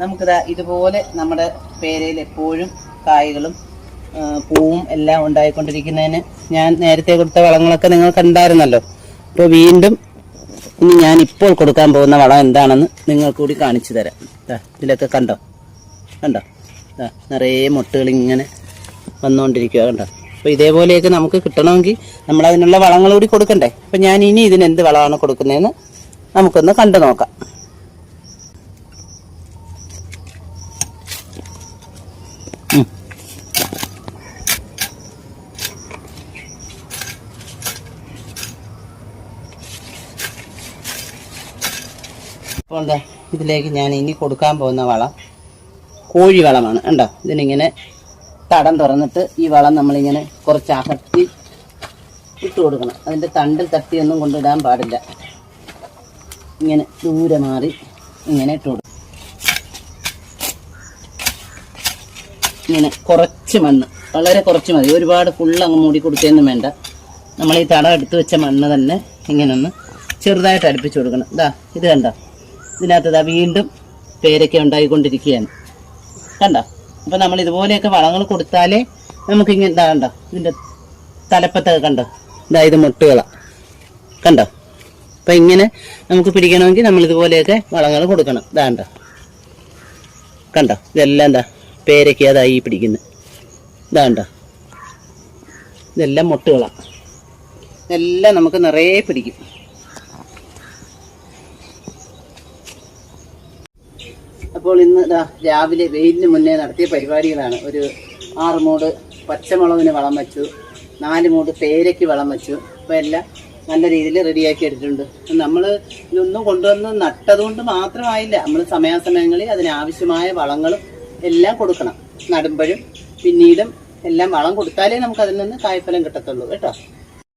നമുക്കിതാ ഇതുപോലെ നമ്മുടെ പേരയിൽ എപ്പോഴും കായ്കളും പൂവും എല്ലാം ഉണ്ടായിക്കൊണ്ടിരിക്കുന്നതിന് ഞാൻ നേരത്തെ കൊടുത്ത വളങ്ങളൊക്കെ നിങ്ങൾ കണ്ടായിരുന്നല്ലോ. അപ്പോൾ വീണ്ടും ഇനി ഞാൻ ഇപ്പോൾ കൊടുക്കാൻ പോകുന്ന വളം എന്താണെന്ന് നിങ്ങൾ കൂടി കാണിച്ചു തരാം. ഇതിലൊക്കെ കണ്ടോ? കണ്ടോ? നിറയെ മുട്ടുകൾ ഇങ്ങനെ വന്നുകൊണ്ടിരിക്കുക കണ്ടോ? അപ്പോൾ ഇതേപോലെയൊക്കെ നമുക്ക് കിട്ടണമെങ്കിൽ നമ്മൾ അതിനുള്ള വളങ്ങൾ കൂടി കൊടുക്കണ്ടേ? അപ്പോൾ ഞാൻ ഇനി ഇതിന് എന്ത് വളമാണ് കൊടുക്കുന്നതെന്ന് നമുക്കൊന്ന് കണ്ടു നോക്കാം. അപ്പോൾ എന്താ ഇതിലേക്ക് ഞാൻ ഇനി കൊടുക്കാൻ പോകുന്ന വളം കോഴി വളമാണ് കണ്ടോ? ഇതിനിങ്ങനെ തടം തുറന്നിട്ട് ഈ വളം നമ്മളിങ്ങനെ കുറച്ച് അകത്തി ഇട്ട് കൊടുക്കണം. അതിന്റെ തണ്ടിൽ തട്ടിയൊന്നും കൊണ്ടിടാൻ പാടില്ല. ഇങ്ങനെ ദൂരെ മാറി ഇങ്ങനെ ഇട്ട് കൊടുക്കും ഇങ്ങനെ കുറച്ച് മണ്ണ് വളരെ കുറച്ച് മതി. ഒരുപാട് ഫുള്ള് അങ്ങ് മൂടി കൊടുക്കുകയൊന്നും വേണ്ട. നമ്മൾ ഈ തടം എടുത്തു വെച്ച മണ്ണ് തന്നെ ഇങ്ങനെ ഒന്ന് ചെറുതായിട്ട് അടുപ്പിച്ച് കൊടുക്കണം. ഇതാ ഇത് കണ്ടോ? ഇതിനകത്ത് ഇതാ വീണ്ടും പേരൊക്കെ ഉണ്ടായിക്കൊണ്ടിരിക്കുകയാണ്. കണ്ടോ? അപ്പം നമ്മൾ ഇതുപോലെയൊക്കെ വളങ്ങൾ കൊടുത്താലേ നമുക്കിങ്ങനെ ഇതാ കണ്ടോ? ഇതിന്റെ തലപ്പത്തൊക്കെ കണ്ടോ? ഇതാ ഇത് മുട്ടുകള. കണ്ടോ? അപ്പം ഇങ്ങനെ നമുക്ക് പിടിക്കണമെങ്കിൽ നമ്മൾ ഇതുപോലെയൊക്കെ വളങ്ങൾ കൊടുക്കണം. ഇതാ കണ്ടോ? കണ്ടോ? ഇതെല്ലാം എന്താ പേരയ്ക്ക് അതായി പിടിക്കുന്നത് ഇതാ കണ്ടോ? ഇതെല്ലാം മുട്ടുകളാണ് ഇതെല്ലാം നമുക്ക് നിറയെ പിടിക്കും. അപ്പോൾ ഇന്ന് രാവിലെ വെയിലിന് മുന്നേ നടത്തിയ പരിപാടികളാണ്. ഒരു ആറ് മൂട് പച്ചമുളകിന് വളം വെച്ചു നാല് മൂട് പേരയ്ക്ക് വളം വെച്ചു. അപ്പോൾ എല്ലാം നല്ല രീതിയിൽ റെഡിയാക്കി എടുത്തിട്ടുണ്ട്. നമ്മൾ ഇതൊന്നും കൊണ്ടുവന്ന് നട്ടതുകൊണ്ട് മാത്രമായില്ല. നമ്മൾ സമയാസമയങ്ങളിൽ അതിനാവശ്യമായ വളങ്ങളും എല്ലാം കൊടുക്കണം. നടുമ്പോഴും പിന്നീടും എല്ലാം വളം കൊടുത്താലേ നമുക്ക് അതിൽ നിന്ന് കായ്ഫലം കിട്ടത്തുള്ളൂ. കേട്ടോ?